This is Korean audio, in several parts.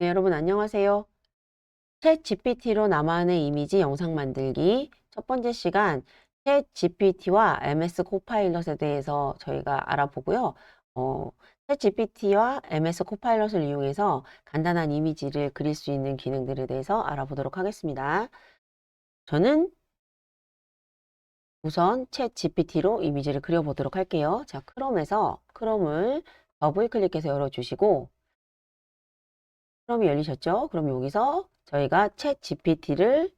네, 여러분 안녕하세요. 챗 GPT로 나만의 이미지 영상 만들기 첫 번째 시간 챗 GPT와 MS 코파일럿에 대해서 저희가 알아보고요. 어, 챗 GPT와 MS 코파일럿을 이용해서 간단한 이미지를 그릴 수 있는 기능들에 대해서 알아보도록 하겠습니다. 저는 우선 챗 GPT로 이미지를 그려보도록 할게요. 자, 크롬에서 크롬을 더블 클릭해서 열어주시고 크롬이 열리셨죠? 그럼 여기서 저희가 챗 GPT를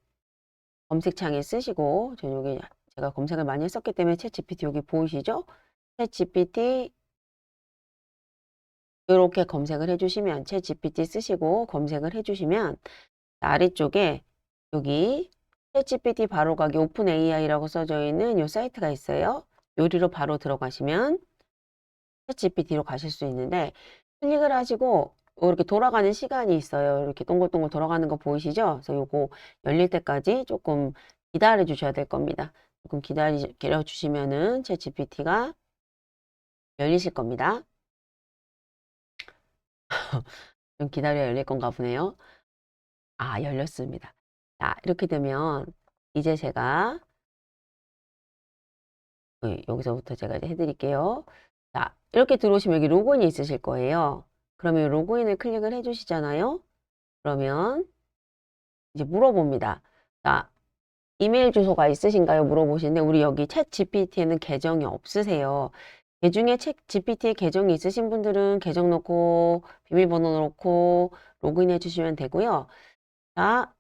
검색창에 쓰시고 저 여기 제가 검색을 많이 했었기 때문에 챗 GPT 여기 보이시죠? 챗 GPT 이렇게 검색을 해주시면 챗 GPT 쓰시고 검색을 해주시면 아래쪽에 여기 챗 GPT 바로 가기 오픈 AI라고 써져 있는 이 사이트가 있어요. 요리로 바로 들어가시면 챗 GPT로 가실 수 있는데 클릭을 하시고 이렇게 돌아가는 시간이 있어요. 이렇게 동글동글 돌아가는 거 보이시죠? 그래서 요거 열릴 때까지 조금 기다려 주셔야 될 겁니다. 조금 기다려 주시면은 제 GPT가 열리실 겁니다. 좀 기다려 열릴 건가 보네요. 아, 열렸습니다. 자, 이렇게 되면 이제 제가 네, 여기서부터 제가 해드릴게요. 자, 이렇게 들어오시면 여기 로그인이 있으실 거예요. 그러면 로그인을 클릭을 해주시잖아요. 그러면 이제 물어봅니다. 자, 이메일 주소가 있으신가요? 물어보시는데 우리 여기 챗 GPT에는 계정이 없으세요. 개중에 챗 GPT에 계정이 있으신 분들은 계정 넣고 비밀번호 넣고 로그인 해주시면 되고요. 자,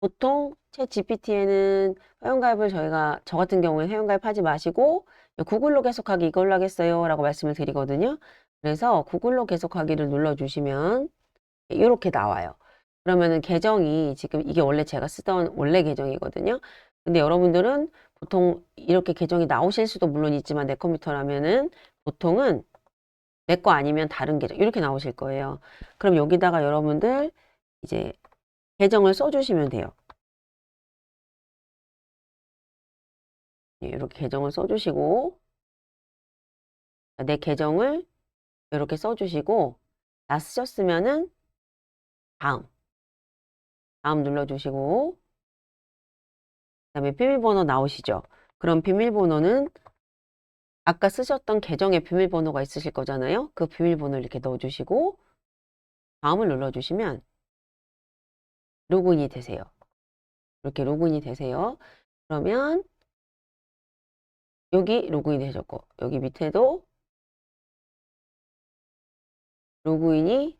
보통 챗 GPT에는 회원가입을 저희가 저 같은 경우에 회원가입하지 마시고 구글로 계속하기 이걸로 하겠어요 라고 말씀을 드리거든요. 그래서 구글로 계속하기를 눌러주시면 이렇게 나와요. 그러면은 계정이 지금 이게 원래 제가 쓰던 원래 계정이거든요. 근데 여러분들은 보통 이렇게 계정이 나오실 수도 물론 있지만 내 컴퓨터라면은 보통은 내 거 아니면 다른 계정 이렇게 나오실 거예요. 그럼 여기다가 여러분들 이제 계정을 써주시면 돼요. 네, 이렇게 계정을 써주시고 내 계정을 이렇게 써주시고 다 쓰셨으면은 다음. 다음 눌러주시고. 그 다음에 비밀번호 나오시죠? 그럼 비밀번호는 아까 쓰셨던 계정의 비밀번호가 있으실 거잖아요? 그 비밀번호를 이렇게 넣어주시고 다음을 눌러주시면 로그인이 되세요. 이렇게 로그인이 되세요. 그러면 여기 로그인이 되셨고 여기 밑에도 로그인이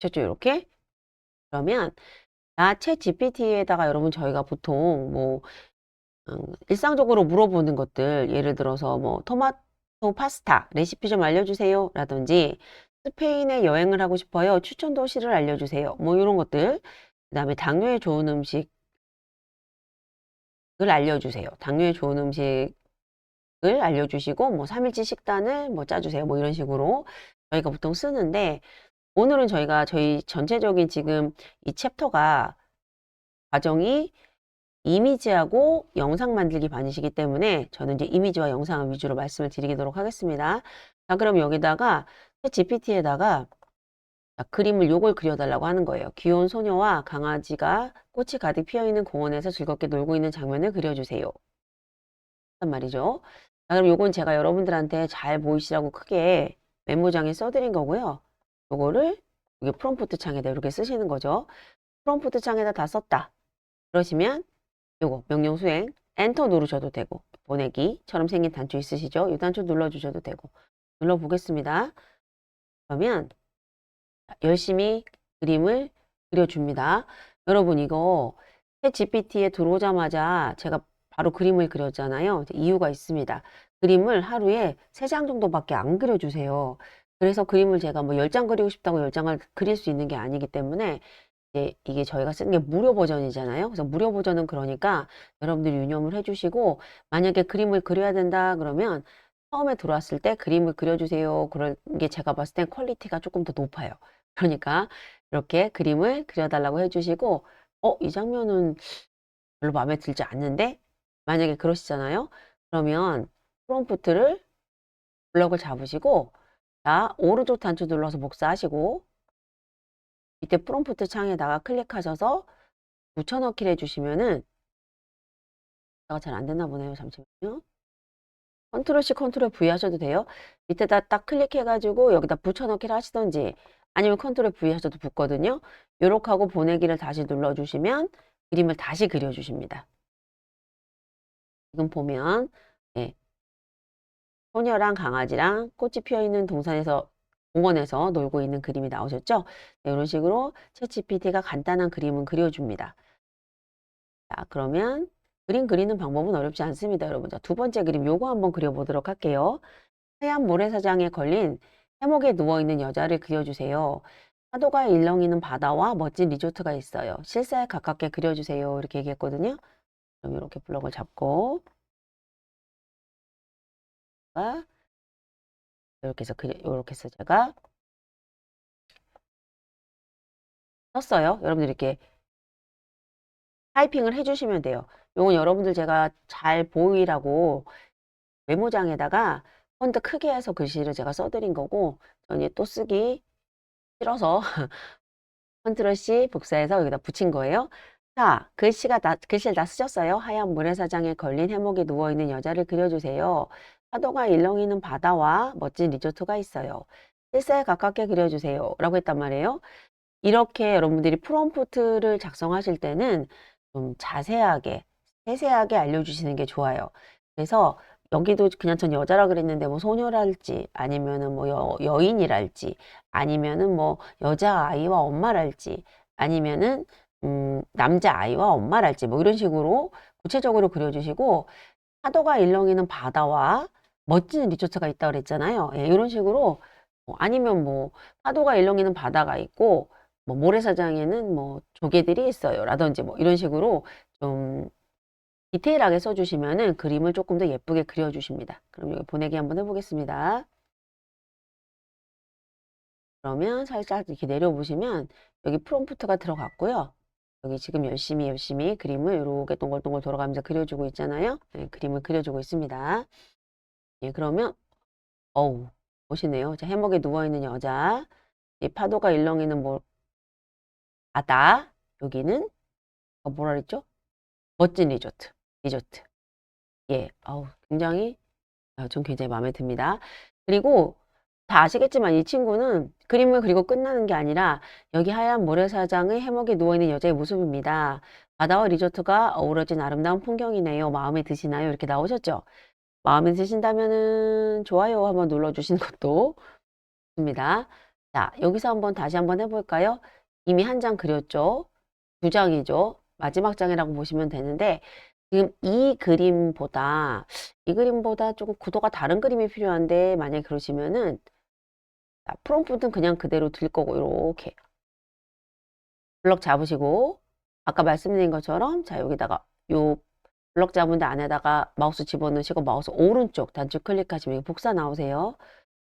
되셨죠 이렇게? 그러면 나챗 GPT에다가 여러분 저희가 보통 뭐 음, 일상적으로 물어보는 것들 예를 들어서 뭐 토마토 파스타 레시피 좀 알려주세요 라든지 스페인에 여행을 하고 싶어요 추천 도시를 알려주세요 뭐 이런 것들 그 다음에 당뇨에 좋은 음식을 알려주세요. 당뇨에 좋은 음식 을 알려주시고 뭐 3일치 식단을 뭐 짜주세요 뭐 이런 식으로 저희가 보통 쓰는데 오늘은 저희가 저희 전체적인 지금 이 챕터가 과정이 이미지하고 영상 만들기 반이시기 때문에 저는 이제 이미지와 영상을 위주로 말씀을 드리도록 하겠습니다. 자, 그럼 여기다가 GPT에다가 그림을 요걸 그려달라고 하는 거예요. 귀여운 소녀와 강아지가 꽃이 가득 피어있는 공원에서 즐겁게 놀고 있는 장면을 그려주세요. 말이죠. 자, 그럼 요건 제가 여러분들한테 잘 보이시라고 크게 메모장에 써드린 거고요. 요거를 여기 프롬프트 창에다 이렇게 쓰시는 거죠. 프롬프트 창에다 다 썼다. 그러시면 요거 명령 수행 엔터 누르셔도 되고 보내기처럼 생긴 단추 있으시죠? 이 단추 눌러주셔도 되고 눌러보겠습니다. 그러면 열심히 그림을 그려줍니다. 여러분 이거 챗 GPT에 들어오자마자 제가 바로 그림을 그렸잖아요. 이유가 있습니다. 그림을 하루에 3장 정도밖에 안 그려주세요. 그래서 그림을 제가 뭐 10장 그리고 싶다고 10장을 그릴 수 있는 게 아니기 때문에 이제 이게 저희가 쓰는 게 무료 버전이잖아요. 그래서 무료 버전은 그러니까 여러분들이 유념을 해주시고 만약에 그림을 그려야 된다 그러면 처음에 들어왔을 때 그림을 그려주세요. 그런 게 제가 봤을 땐 퀄리티가 조금 더 높아요. 그러니까 이렇게 그림을 그려달라고 해주시고 어, 이 장면은 별로 마음에 들지 않는데 만약에 그러시잖아요. 그러면 프롬프트를 블럭을 잡으시고 자, 오른쪽 단추 눌러서 복사하시고 밑에 프롬프트 창에다가 클릭하셔서 붙여넣기를 해주시면은 가잘 안 됐나 보네요. 잠시만요. 컨트롤 C, 컨트롤 V 하셔도 돼요. 밑에다 딱 클릭해가지고 여기다 붙여넣기를 하시던지 아니면 컨트롤 V 하셔도 붙거든요. 요렇게 하고 보내기를 다시 눌러주시면 그림을 다시 그려주십니다. 지금 보면 예, 소녀랑 강아지랑 꽃이 피어있는 동산에서 공원에서 놀고 있는 그림이 나오셨죠? 네, 이런 식으로 챗GPT가 간단한 그림은 그려줍니다. 자, 그러면 그림 그리는 방법은 어렵지 않습니다, 여러분. 자, 두 번째 그림 요거 한번 그려보도록 할게요. 하얀 모래사장에 걸린 해목에 누워있는 여자를 그려주세요. 파도가 일렁이는 바다와 멋진 리조트가 있어요. 실사에 가깝게 그려주세요. 이렇게 얘기했거든요. 이렇게 블럭을 잡고 아, 이렇게 해서 그려, 이렇게 해서 제가 썼어요. 여러분들 이렇게 타이핑을 해주시면 돼요. 요건 여러분들 제가 잘 보이라고 메모장에다가 폰트 크게 해서 글씨를 제가 써드린 거고 저는 또 쓰기 싫어서 컨트롤 C 복사해서 여기다 붙인 거예요. 자, 글씨가 다, 글씨를 다 쓰셨어요. 하얀 모래사장에 걸린 해목에 누워있는 여자를 그려주세요. 파도가 일렁이는 바다와 멋진 리조트가 있어요. 실사에 가깝게 그려주세요. 라고 했단 말이에요. 이렇게 여러분들이 프롬프트를 작성하실 때는 좀 자세하게, 세세하게 알려주시는 게 좋아요. 그래서 여기도 그냥 전 여자라 그랬는데 뭐 소녀랄지 아니면은 뭐 여, 여인이랄지 아니면은 뭐 여자아이와 엄마랄지 아니면은 음, 남자 아이와 엄마랄지 뭐 이런 식으로 구체적으로 그려주시고 파도가 일렁이는 바다와 멋진 리조트가 있다고 그랬잖아요. 예, 이런 식으로 뭐 아니면 뭐 파도가 일렁이는 바다가 있고 뭐 모래사장에는 뭐 조개들이 있어요. 라든지 뭐 이런 식으로 좀 디테일하게 써주시면은 그림을 조금 더 예쁘게 그려주십니다. 그럼 여기 보내기 한번 해보겠습니다. 그러면 살짝 이렇게 내려보시면 여기 프롬프트가 들어갔고요. 여기 지금 열심히 열심히 그림을 이렇게 동글동글 돌아가면서 그려주고 있잖아요. 네, 그림을 그려주고 있습니다. 예, 그러면 어우 멋있네요. 자, 해먹에 누워있는 여자 이 파도가 일렁이는 뭐 바다 여기는 어, 뭐라 그랬죠? 멋진 리조트 리조트 예, 아우 굉장히 아, 좀 굉장히 마음에 듭니다. 그리고 다 아시겠지만 이 친구는 그림을 그리고 끝나는 게 아니라 여기 하얀 모래사장의 해먹에 누워있는 여자의 모습입니다. 바다와 리조트가 어우러진 아름다운 풍경이네요. 마음에 드시나요? 이렇게 나오셨죠? 마음에 드신다면은 좋아요 한번 눌러주시는 것도 좋습니다. 자, 여기서 한번 다시 한번 해볼까요? 이미 한 장 그렸죠? 두 장이죠? 마지막 장이라고 보시면 되는데 지금 이 그림보다 이 그림보다 조금 구도가 다른 그림이 필요한데 만약에 그러시면은 자, 프롬프트는 그냥 그대로 들 거고 이렇게 블럭 잡으시고 아까 말씀드린 것처럼 자 여기다가 요 블럭 잡은 데 안에다가 마우스 집어넣으시고 마우스 오른쪽 단추 클릭하시면 복사 나오세요.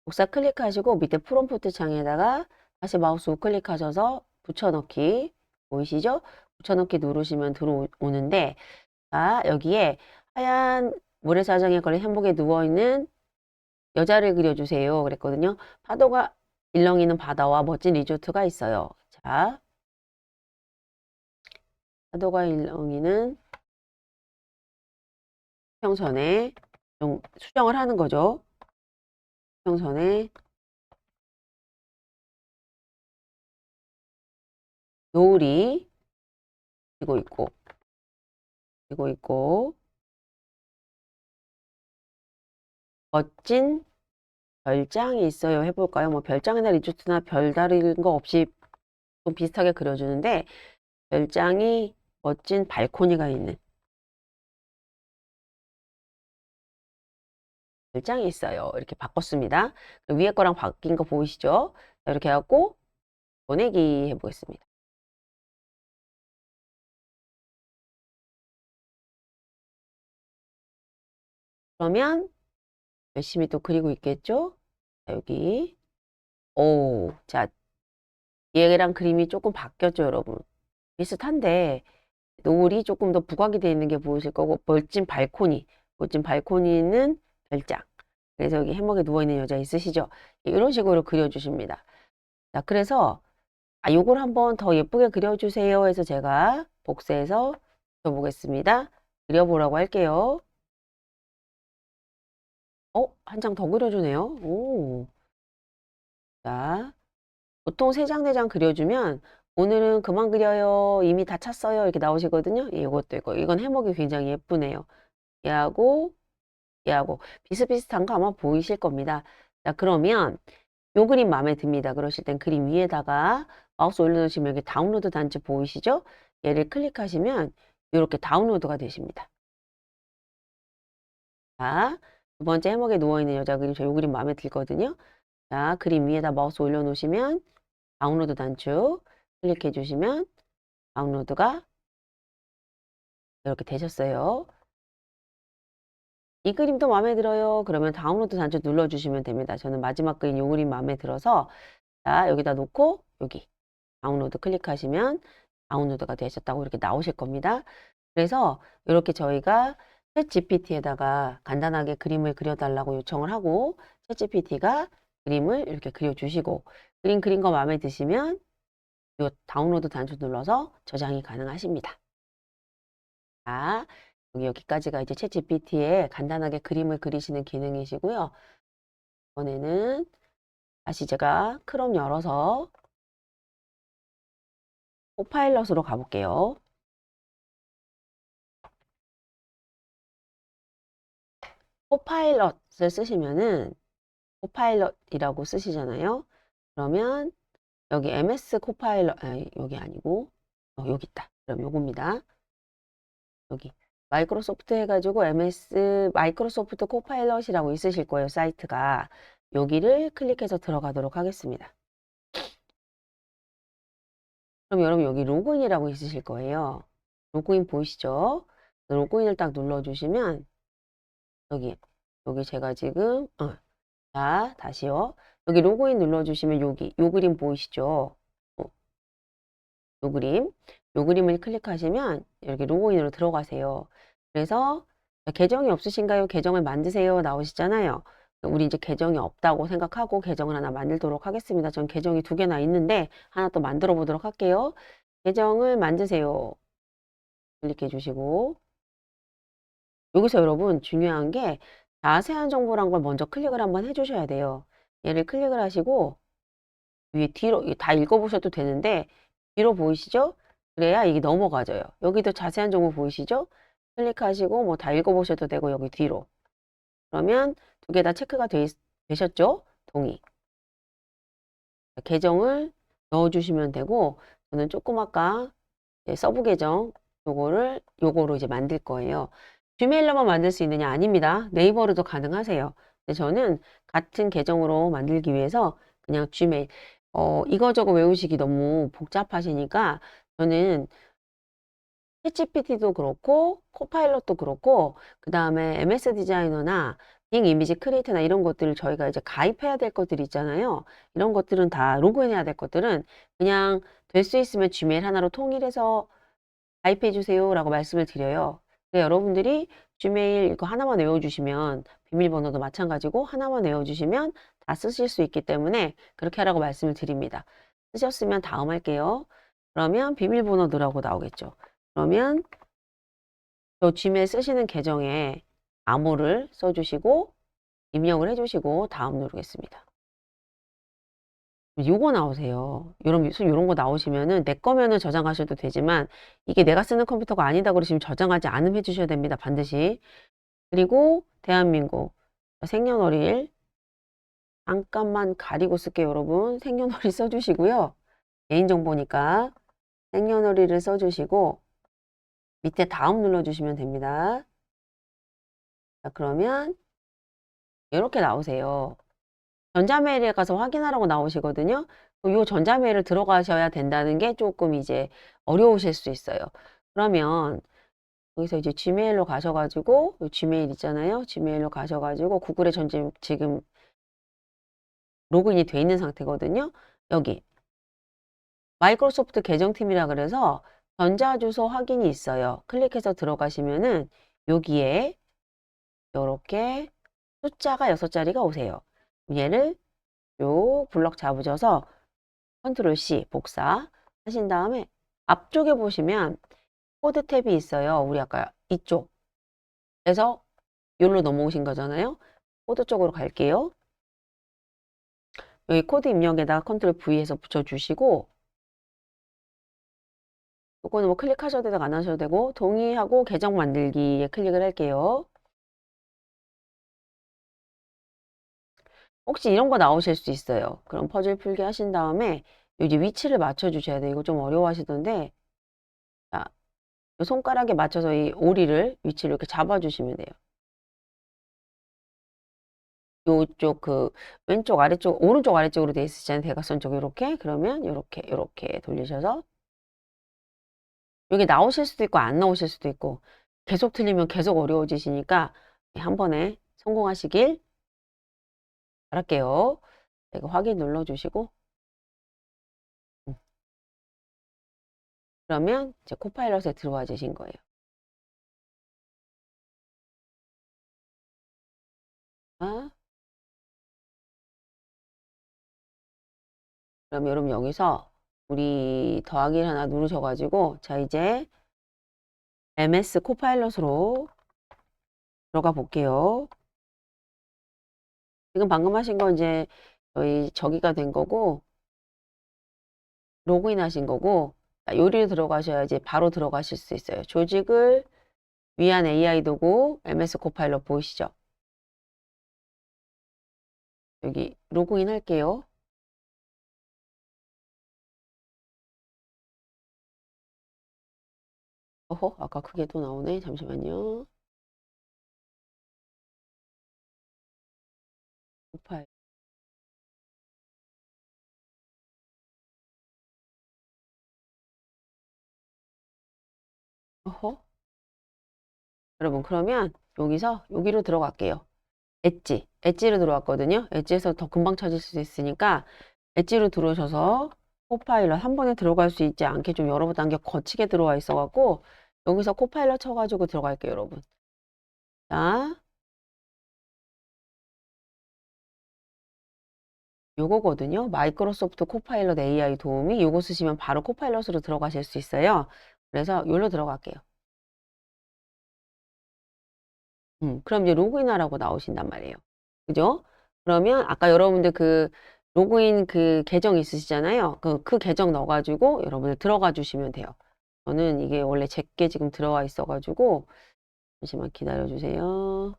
복사 클릭하시고 밑에 프롬프트 창에다가 다시 마우스 우클릭하셔서 붙여넣기 보이시죠? 붙여넣기 누르시면 들어오는데 자 여기에 하얀 모래사장에 걸린 행복에 누워있는 여자를 그려주세요. 그랬거든요. 파도가 일렁이는 바다와 멋진 리조트가 있어요. 자, 파도가 일렁이는 수평선에 좀 수정을 하는 거죠. 수평선에 노을이 지고 있고 지고 있고 멋진 별장이 있어요. 해볼까요? 뭐 별장이나 리조트나 별다른 거 없이 좀 비슷하게 그려주는데 별장이 멋진 발코니가 있는 별장이 있어요. 이렇게 바꿨습니다. 위에 거랑 바뀐 거 보이시죠? 자, 이렇게 해갖고 보내기 해보겠습니다. 그러면 열심히 또 그리고 있겠죠? 자, 여기. 오, 자, 얘랑 그림이 조금 바뀌었죠, 여러분? 비슷한데, 노을이 조금 더 부각이 되어 있는 게 보이실 거고, 멋진 발코니, 멋진 발코니는 별장. 그래서 여기 해먹에 누워있는 여자 있으시죠? 이런 식으로 그려주십니다. 자, 그래서 아, 요걸 한번 더 예쁘게 그려주세요 해서 제가 복사해서 줘보겠습니다. 그려보라고 할게요. 어? 한 장 더 그려주네요. 오. 자, 보통 세 장, 네 장 그려주면 오늘은 그만 그려요. 이미 다 찼어요. 이렇게 나오시거든요. 예, 이것도 있고. 이건 해먹이 굉장히 예쁘네요. 얘하고, 얘하고 비슷비슷한 거 아마 보이실 겁니다. 자, 그러면 요 그림 마음에 듭니다. 그러실 땐 그림 위에다가 마우스 올려놓으시면 여기 다운로드 단추 보이시죠? 얘를 클릭하시면 이렇게 다운로드가 되십니다. 자, 두 번째 해먹에 누워있는 여자 그림, 저 요 그림 마음에 들거든요. 자, 그림 위에다 마우스 올려놓으시면 다운로드 단추 클릭해 주시면 다운로드가 이렇게 되셨어요. 이 그림도 마음에 들어요. 그러면 다운로드 단추 눌러주시면 됩니다. 저는 마지막 그림 요 그림 마음에 들어서 자 여기다 놓고 여기 다운로드 클릭하시면 다운로드가 되셨다고 이렇게 나오실 겁니다. 그래서 이렇게 저희가 챗 GPT에다가 간단하게 그림을 그려달라고 요청을 하고 챗 GPT가 그림을 이렇게 그려주시고 그림 그린 거 마음에 드시면 요 다운로드 단추 눌러서 저장이 가능하십니다. 자, 여기 여기까지가 이제 챗 GPT에 간단하게 그림을 그리시는 기능이시고요. 이번에는 다시 제가 크롬 열어서 코파일럿으로 가볼게요. 코파일럿을 쓰시면은 코파일럿이라고 쓰시잖아요. 그러면 여기 MS 코파일럿, 아, 여기 아니고 어, 여기 있다. 그럼 요겁니다. 여기 마이크로소프트 해가지고 MS 마이크로소프트 코파일럿이라고 있으실 거예요. 사이트가 여기를 클릭해서 들어가도록 하겠습니다. 그럼 여러분 여기 로그인이라고 있으실 거예요. 로그인 보이시죠? 로그인을 딱 눌러주시면 여기 여기 제가 지금 어, 자 다시요. 여기 로그인 눌러주시면 여기 요 그림 보이시죠? 어, 요 그림 요 그림을 클릭하시면 여기 로그인으로 들어가세요. 그래서 계정이 없으신가요? 계정을 만드세요 나오시잖아요. 우리 이제 계정이 없다고 생각하고 계정을 하나 만들도록 하겠습니다. 전 계정이 두 개나 있는데 하나 또 만들어 보도록 할게요. 계정을 만드세요. 클릭해 주시고 여기서 여러분 중요한 게 자세한 정보란 걸 먼저 클릭을 한번 해주셔야 돼요. 얘를 클릭을 하시고 위에 뒤로 다 읽어보셔도 되는데 뒤로 보이시죠? 그래야 이게 넘어가져요. 여기도 자세한 정보 보이시죠? 클릭하시고 뭐 다 읽어보셔도 되고 여기 뒤로 그러면 두 개 다 체크가 되, 되셨죠? 동의. 계정을 넣어주시면 되고 저는 조금 아까 서브 계정 요거를 요거로 이제 만들 거예요. Gmail로만 만들 수 있느냐 아닙니다. 네이버로도 가능하세요. 근데 저는 같은 계정으로 만들기 위해서 그냥 gmail 어, 이거저거 외우시기 너무 복잡하시니까 저는 챗GPT도 그렇고 코파일럿도 그렇고 그 다음에 MS 디자이너나 빙 이미지 크리에이터나 이런 것들을 저희가 이제 가입해야 될 것들이 있잖아요. 이런 것들은 다 로그인해야 될 것들은 그냥 될 수 있으면 gmail 하나로 통일해서 가입해 주세요 라고 말씀을 드려요. 네, 여러분들이 gmail 이거 하나만 외워주시면 비밀번호도 마찬가지고 하나만 외워주시면 다 쓰실 수 있기 때문에 그렇게 하라고 말씀을 드립니다. 쓰셨으면 다음 할게요. 그러면 비밀번호 넣으라고 나오겠죠. 그러면 저 gmail 쓰시는 계정에 암호를 써주시고 입력을 해주시고 다음 누르겠습니다. 요거 나오세요. 이런 이런 거 나오시면은 내 거면은 저장하셔도 되지만 이게 내가 쓰는 컴퓨터가 아니다 그러시면 저장하지 않음 해주셔야 됩니다. 반드시. 그리고 대한민국 생년월일 잠깐만 가리고 쓸게요, 여러분. 생년월일 써주시고요. 개인정보니까 생년월일을 써주시고 밑에 다음 눌러주시면 됩니다. 자, 그러면 이렇게 나오세요. 전자메일에 가서 확인하라고 나오시거든요. 이 전자메일을 들어가셔야 된다는 게 조금 이제 어려우실 수 있어요. 그러면 여기서 이제 gmail로 가셔가지고 gmail 있잖아요. gmail로 가셔가지고 구글에 전 지금 로그인이 돼 있는 상태거든요. 여기 마이크로소프트 계정팀이라 그래서 전자주소 확인이 있어요. 클릭해서 들어가시면은 여기에 이렇게 숫자가 6자리가 오세요. 얘를 요 블럭 잡으셔서 컨트롤 C 복사 하신 다음에 앞쪽에 보시면 코드 탭이 있어요. 우리 아까 이쪽. 그래서 여기로 넘어오신 거잖아요. 코드 쪽으로 갈게요. 여기 코드 입력에다가 컨트롤 V에서 붙여주시고 요거는 뭐 클릭하셔도 되고 안 하셔도 되고 동의하고 계정 만들기에 클릭을 할게요. 혹시 이런 거 나오실 수 있어요. 그럼 퍼즐 풀기 하신 다음에 여기 위치를 맞춰 주셔야 돼요. 이거 좀 어려워하시던데 자, 요 손가락에 맞춰서 이 오리를 위치를 이렇게 잡아 주시면 돼요. 요쪽 그 왼쪽 아래쪽 오른쪽 아래쪽으로 돼 있으시잖아요. 대각선 쪽 이렇게 그러면 이렇게 이렇게 돌리셔서 여기 나오실 수도 있고 안 나오실 수도 있고 계속 틀리면 계속 어려워지시니까 한 번에 성공하시길 바랄게요. 이거 확인 눌러주시고 음. 그러면 이제 코파일럿에 들어와 주신 거예요. 아. 그럼 여러분 여기서 우리 더하기를 하나 누르셔가지고 자 이제 MS 코파일럿으로 들어가 볼게요. 지금 방금 하신 거 이제 저희 저기가 된 거고 로그인 하신 거고 요리를 들어가셔야 이제 바로 들어가실 수 있어요. 조직을 위한 AI 도구 MS 코파일럿 보이시죠? 여기 로그인 할게요. 어허, 아까 그게 또 나오네. 잠시만요. 어허. 여러분, 그러면 여기서 여기로 들어갈게요. 엣지, 엣지로 들어왔거든요. 엣지에서 더 금방 찾을 수 있으니까 엣지로 들어오셔서 코파일럿 한 번에 들어갈 수 있지 않게 좀 여러 단계 거치게 들어와 있어갖고 여기서 코파일럿 쳐가지고 들어갈게요, 여러분. 자, 요거거든요. 마이크로소프트 코파일럿 AI 도우미 요거 쓰시면 바로 코파일럿으로 들어가실 수 있어요. 그래서 여기로 들어갈게요. 음, 그럼 이제 로그인하라고 나오신단 말이에요. 그죠? 그러면 아까 여러분들 그 로그인 그 계정 있으시잖아요. 그, 그 계정 넣어가지고 여러분들 들어가 주시면 돼요. 저는 이게 원래 제게 지금 들어와 있어가지고 잠시만 기다려 주세요.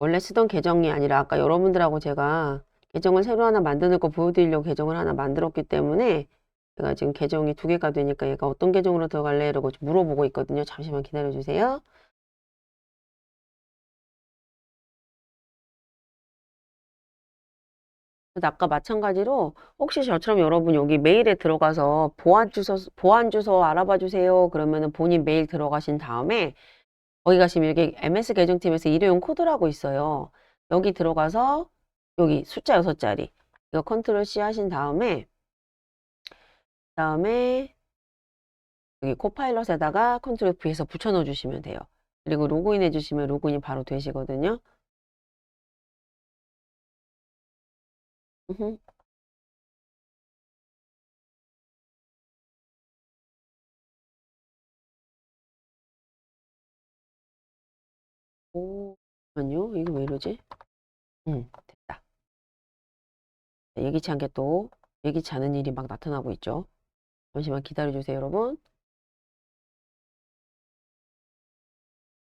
원래 쓰던 계정이 아니라 아까 여러분들하고 제가 계정을 새로 하나 만드는 거 보여드리려고 계정을 하나 만들었기 때문에 제가 지금 계정이 두 개가 되니까 얘가 어떤 계정으로 들어갈래? 이러고 물어보고 있거든요. 잠시만 기다려 주세요. 아까 마찬가지로 혹시 저처럼 여러분 여기 메일에 들어가서 보안 주소 보안 주소 알아봐 주세요. 그러면은 본인 메일 들어가신 다음에 거기 가시면 여기 MS 계정팀에서 일회용 코드라고 있어요. 여기 들어가서 여기 숫자 6자리 이거 컨트롤 C 하신 다음에 다음에 여기 코파일럿에다가 컨트롤 V에서 붙여 넣어 주시면 돼요. 그리고 로그인 해 주시면 로그인이 바로 되시거든요. 오, 아니요. 이거 왜 이러지? 응, 됐다. 예기치 않게 또 예기치 않은 일이 막 나타나고 있죠. 잠시만 기다려 주세요, 여러분.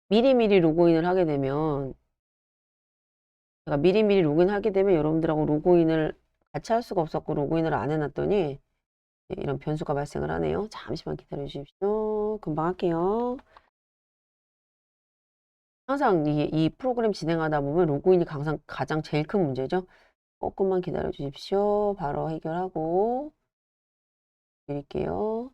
미리미리 로그인을 하게 되면 제가 미리미리 로그인하게 되면 여러분들하고 로그인을 같이 할 수가 없었고 로그인을 안 해놨더니 이런 변수가 발생을 하네요. 잠시만 기다려 주십시오. 금방 할게요. 항상 이, 이 프로그램 진행하다 보면 로그인이 가장, 가장 제일 큰 문제죠. 조금만 기다려 주십시오. 바로 해결하고 드릴게요.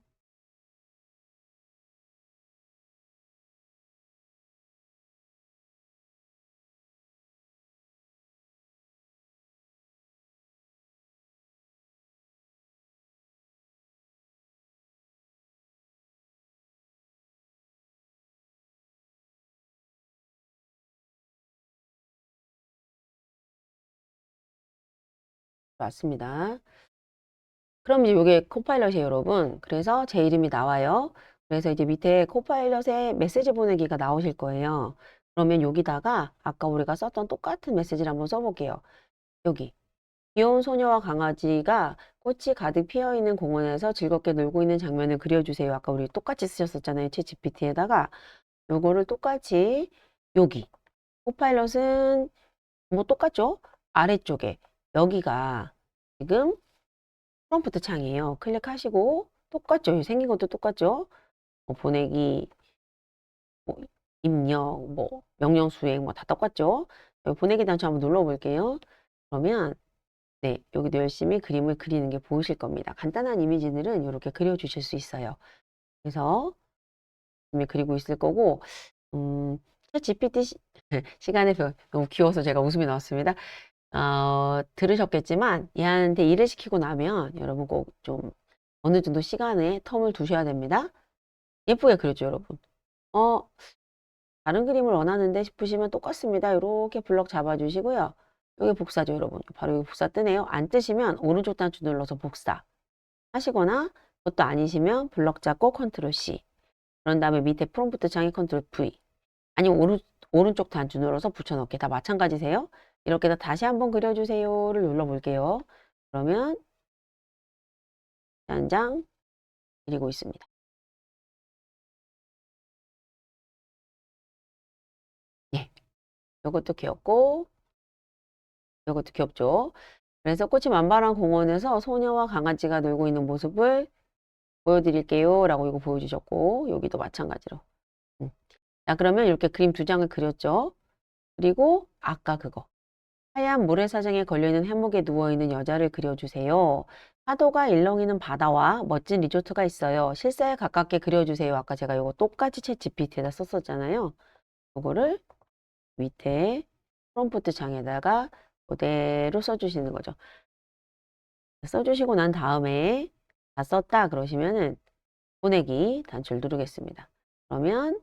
왔습니다. 그럼 이제 요게 코파일럿이에요, 여러분. 그래서 제 이름이 나와요. 그래서 이제 밑에 코파일럿에 메시지 보내기가 나오실 거예요. 그러면 여기다가 아까 우리가 썼던 똑같은 메시지를 한번 써볼게요. 여기. 귀여운 소녀와 강아지가 꽃이 가득 피어 있는 공원에서 즐겁게 놀고 있는 장면을 그려주세요. 아까 우리 똑같이 쓰셨었잖아요. 챗 GPT에다가 요거를 똑같이 여기 코파일럿은 뭐 똑같죠? 아래쪽에 여기가 지금 프롬프트 창이에요. 클릭하시고 똑같죠? 생긴 것도 똑같죠? 뭐 보내기, 뭐 입력, 뭐 명령 수행 뭐 다 똑같죠? 보내기 단추 한번 눌러볼게요. 그러면 네, 여기도 열심히 그림을 그리는 게 보이실 겁니다. 간단한 이미지들은 이렇게 그려주실 수 있어요. 그래서 열심히 그리고 있을 거고 음, 챗 GPT 시, 시간에 별- 너무 귀여워서 제가 웃음이 나왔습니다. 어, 들으셨겠지만 얘한테 일을 시키고 나면 여러분 꼭 좀 어느 정도 시간에 텀을 두셔야 됩니다. 예쁘게 그려줘 여러분. 어, 다른 그림을 원하는데 싶으시면 똑같습니다. 이렇게 블럭 잡아주시고요. 여기 복사죠 여러분. 바로 여기 복사 뜨네요. 안 뜨시면 오른쪽 단추 눌러서 복사 하시거나 그것도 아니시면 블럭 잡고 컨트롤 C 그런 다음에 밑에 프롬프트 창에 컨트롤 V 아니면 오른, 오른쪽 단추 눌러서 붙여넣기 다 마찬가지세요. 이렇게 다 다시 한번 그려주세요를 눌러볼게요. 그러면 한 장 그리고 있습니다. 예, 이것도 귀엽고 이것도 귀엽죠. 그래서 꽃이 만발한 공원에서 소녀와 강아지가 놀고 있는 모습을 보여드릴게요. 라고 이거 보여주셨고 여기도 마찬가지로. 음. 자 그러면 이렇게 그림 두 장을 그렸죠. 그리고 아까 그거 하얀 모래사장에 걸려있는 해목에 누워있는 여자를 그려주세요. 파도가 일렁이는 바다와 멋진 리조트가 있어요. 실사에 가깝게 그려주세요. 아까 제가 이거 똑같이 챗 GPT에다 썼었잖아요. 이거를 밑에 프롬프트 창에다가 그대로 써주시는 거죠. 써주시고 난 다음에 다 썼다 그러시면은 보내기 단추를 누르겠습니다. 그러면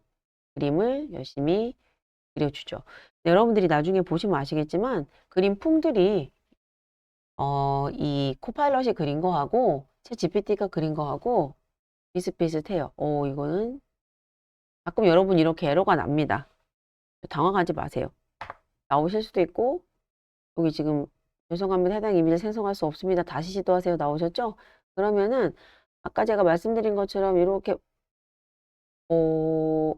그림을 열심히 그려주죠. 네, 여러분들이 나중에 보시면 아시겠지만 그림 풍들이 어, 이 코파일럿이 그린 거하고 챗 GPT가 그린 거하고 비슷비슷해요. 오, 이거는 가끔 여러분 이렇게 에러가 납니다. 당황하지 마세요. 나오실 수도 있고 여기 지금 죄송합니다. 해당 이미지를 생성할 수 없습니다. 다시 시도하세요. 나오셨죠? 그러면은 아까 제가 말씀드린 것처럼 이렇게 어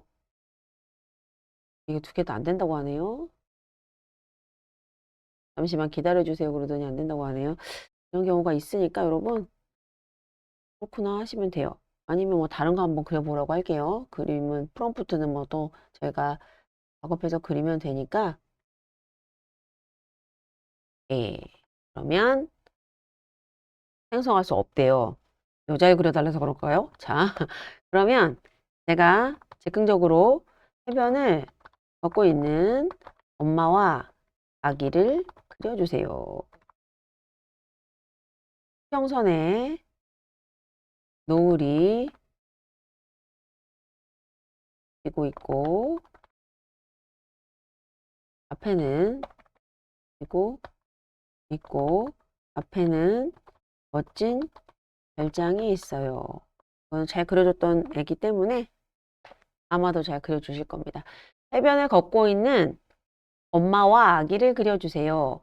이게 두 개 다 안 된다고 하네요. 잠시만 기다려 주세요. 그러더니 안 된다고 하네요. 이런 경우가 있으니까 여러분 그렇구나 하시면 돼요. 아니면 뭐 다른 거 한번 그려보라고 할게요. 그림은 프롬프트는 뭐 또 저희가 작업해서 그리면 되니까 예. 그러면 생성할 수 없대요. 여자를 그려달라서 그럴까요? 자, 그러면 제가 즉흥적으로 해변을 걷고 있는 엄마와 아기를 그려주세요. 평선에 노을이 지고 있고 앞에는 그리고 있고 앞에는 멋진 별장이 있어요. 잘 그려줬던 애기 때문에 아마도 잘 그려주실 겁니다. 해변을 걷고 있는 엄마와 아기를 그려주세요.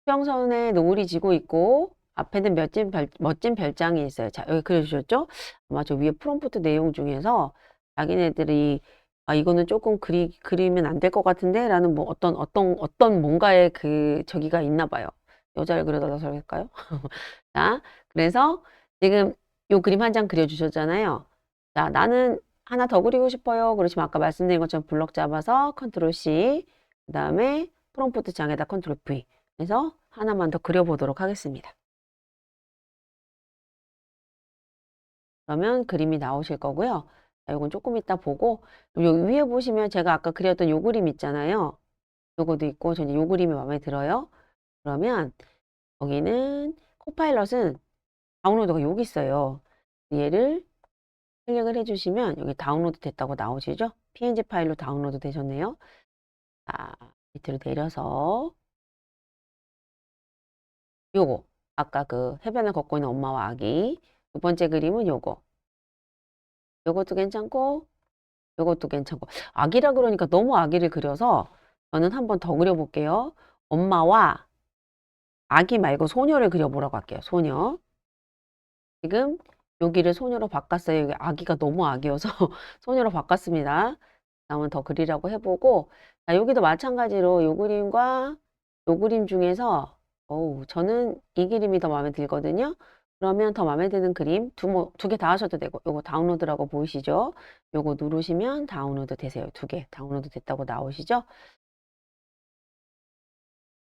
수평선에 노을이 지고 있고 앞에는 멋진, 별, 멋진 별장이 있어요. 자, 여기 그려주셨죠? 아마 저 위에 프롬프트 내용 중에서 자기네들이 아, 이거는 조금 그리, 그리면 안 될 것 같은데? 라는 뭐 어떤, 어떤, 어떤 뭔가의 그, 저기가 있나 봐요. 여자를 그려달라서 그럴까요? 자, 그래서 지금 요 그림 한 장 그려주셨잖아요. 자, 나는 하나 더 그리고 싶어요. 그러시면 아까 말씀드린 것처럼 블럭 잡아서 컨트롤 C, 그 다음에 프롬프트 장에다 컨트롤 V 해서 하나만 더 그려보도록 하겠습니다. 그러면 그림이 나오실 거고요. 자, 요건 조금 이따 보고 여기 위에 보시면 제가 아까 그렸던 요 그림 있잖아요. 요거도 있고 저는 요 그림이 마음에 들어요. 그러면 여기는 코파일럿은 다운로드가 여기 있어요. 얘를 클릭을 해주시면 여기 다운로드 됐다고 나오시죠? png 파일로 다운로드 되셨네요. 자, 밑으로 내려서 요거 아까 그 해변을 걷고 있는 엄마와 아기 두 번째 그림은 요거 요것도 괜찮고 요것도 괜찮고 아기라 그러니까 너무 아기를 그려서 저는 한 번 더 그려볼게요. 엄마와 아기 말고 소녀를 그려보라고 할게요. 소녀. 지금 여기를 소녀로 바꿨어요. 여기 아기가 너무 아기여서 소녀로 바꿨습니다. 한번 더 그리라고 해보고 자, 여기도 마찬가지로 요 그림과 요 그림 중에서 어우, 저는 이 그림이 더 마음에 들거든요. 그러면 더 마음에 드는 그림 두 개 다 하셔도 되고 요거 다운로드라고 보이시죠? 요거 누르시면 다운로드 되세요. 두 개 다운로드 됐다고 나오시죠?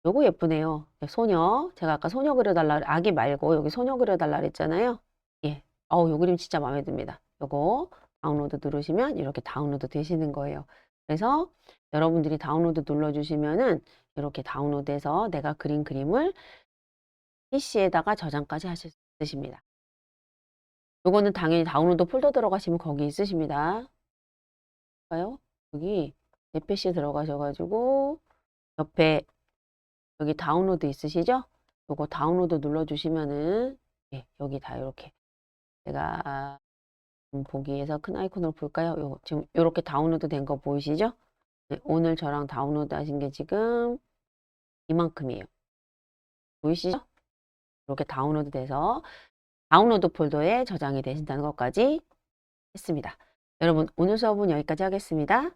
요거 예쁘네요. 네, 소녀. 제가 아까 소녀 그려달라, 아기 말고 여기 소녀 그려달라 그랬잖아요. 예. 어우, 요 그림 진짜 마음에 듭니다. 요거 다운로드 누르시면 이렇게 다운로드 되시는 거예요. 그래서 여러분들이 다운로드 눌러주시면은 이렇게 다운로드해서 내가 그린 그림을 PC에다가 저장까지 하실 수 있으십니다. 요거는 당연히 다운로드 폴더 들어가시면 거기 있으십니다. 볼까요? 여기 내 PC에 들어가셔가지고 옆에 여기 다운로드 있으시죠? 요거 다운로드 눌러주시면은 예, 여기 다 이렇게 제가 음, 보기에서 큰 아이콘으로 볼까요? 요 지금 이렇게 다운로드 된 거 보이시죠? 네, 오늘 저랑 다운로드 하신 게 지금 이만큼이에요. 보이시죠? 이렇게 다운로드 돼서 다운로드 폴더에 저장이 되신다는 것까지 했습니다. 여러분 오늘 수업은 여기까지 하겠습니다.